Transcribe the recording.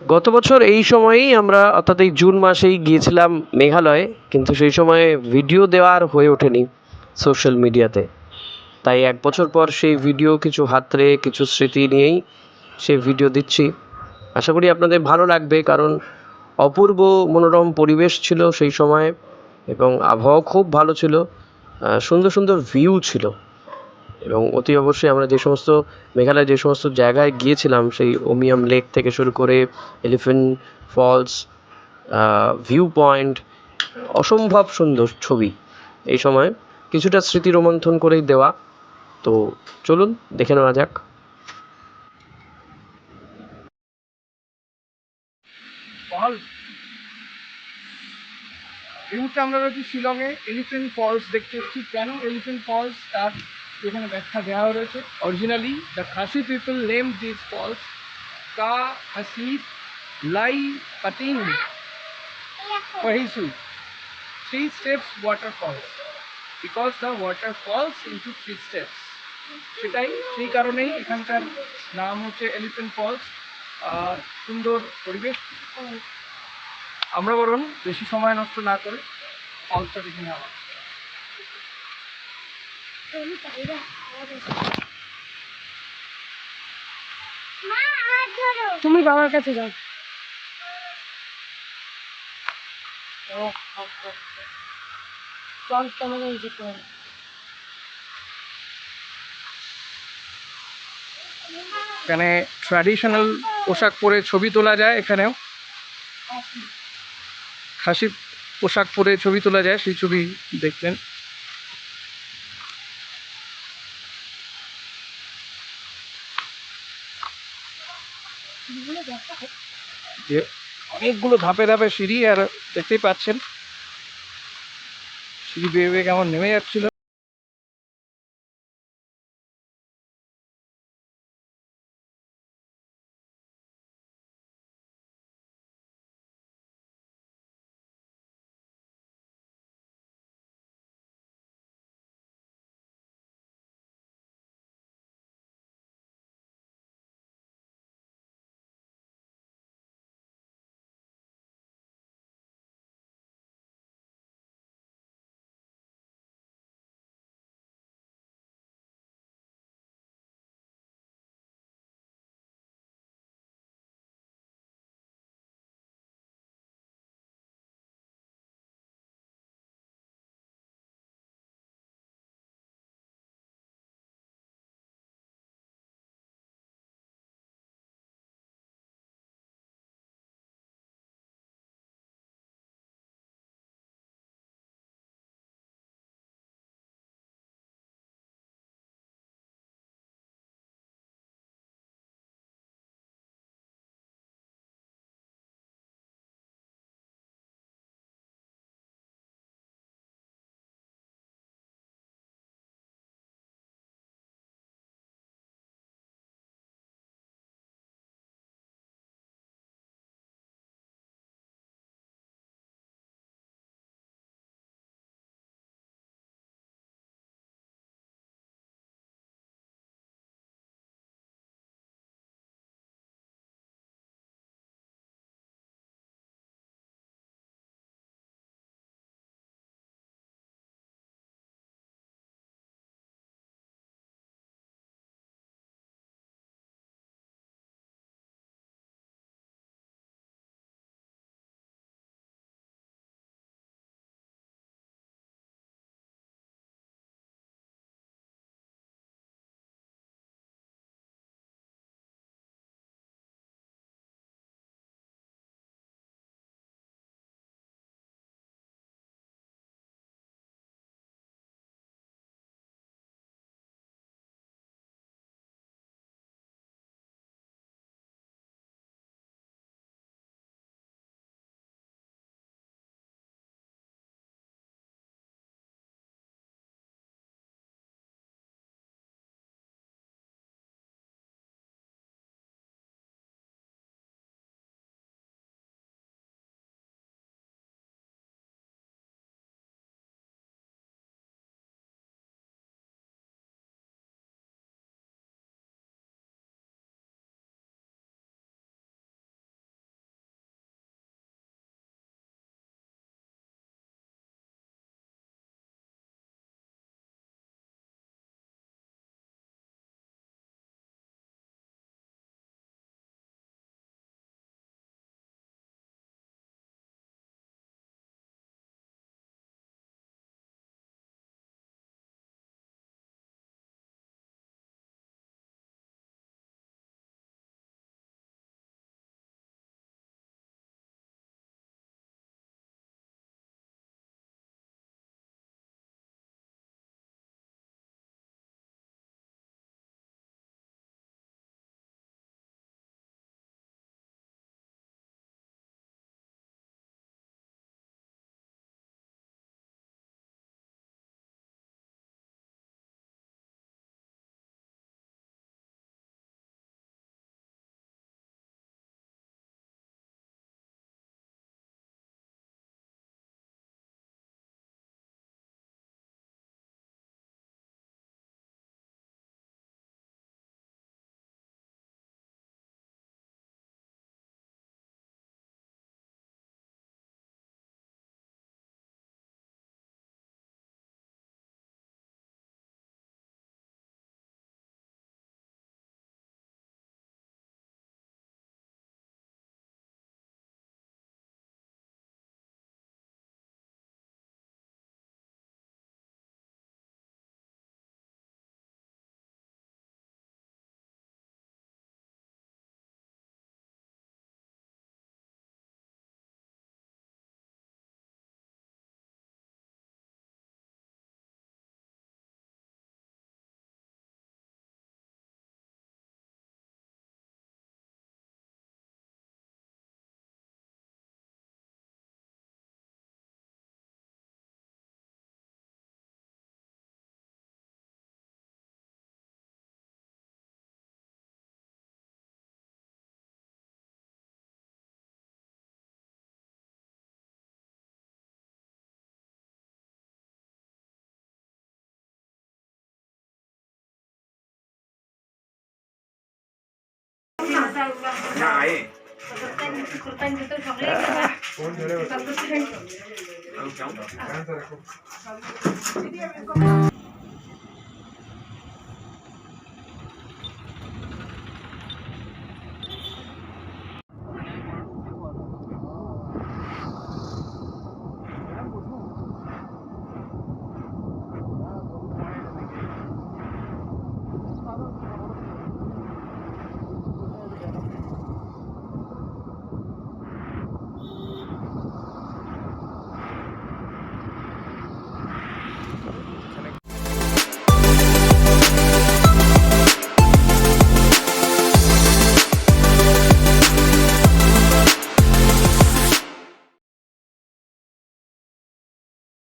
গত বছর এই সময়েই আমরা, অর্থাৎ এই জুন মাসেই গিয়েছিলাম মেঘালয়ে, কিন্তু সেই সময়ে ভিডিও দেওয়া আর হয়ে ওঠেনি সোশ্যাল মিডিয়াতে। তাই এক বছর পর সেই ভিডিও, কিছু হাতড়ে কিছু স্মৃতি নিয়েই সেই ভিডিও দিচ্ছি। আশা করি আপনাদের ভালো লাগবে, কারণ অপূর্ব মনোরম পরিবেশ ছিল সেই সময়, এবং আবহাওয়া খুব ভালো ছিল। সুন্দর সুন্দর ভিউ ছিল। এবং অতি অবশ্যই আমরা যে সমস্ত মেঘালয় যে সমস্ত জায়গায় গিয়েছিলাম, সেই ওমিয়াম লেক থেকে শুরু করে এলিফেন্ট ফলস ভিউ পয়েন্ট অসম্ভব সুন্দর ছবি এই সময়। কিছুটা স্মৃতি রোমন্থন করেই দেওয়া। তো চলুন, দেখে নেওয়া যাক। এই মুহূর্তে আমরা রয়েছি শিলংয়ে এলিফেন্ট ফলস দেখতে এসেছি। কেন এলিফেন্ট ফলস? তার এখানে ব্যাখ্যা দেওয়া রয়েছে originally the Khasi people name this falls Ka Hasi Lai পাটিং Pahisu. Three steps waterfalls. Because the water falls into three steps. সেটাই, সেই কারণেই এখানকার নাম হচ্ছে এলিফেন্ট ফলস সুন্দর পরিবেশ আমরা বরং বেশি সময় নষ্ট না করে ফলসটা দেখে নেওয়া তুমি বাবার কাছে যাও। চল তোমাকে যেতে হবে এখানে ট্র্যাডিশনাল পোশাক পরে ছবি তোলা যায় এখানেও। খাসি পোশাক পরে ছবি তোলা যায় সেই ছবি দেখলেন। যে অনেকগুলো ধাপে ধাপে সিঁড়ি আর দেখতেই পাচ্ছেন। সিঁড়ি বেয়ে বেয়ে কেমন নেমে যাচ্ছিল। না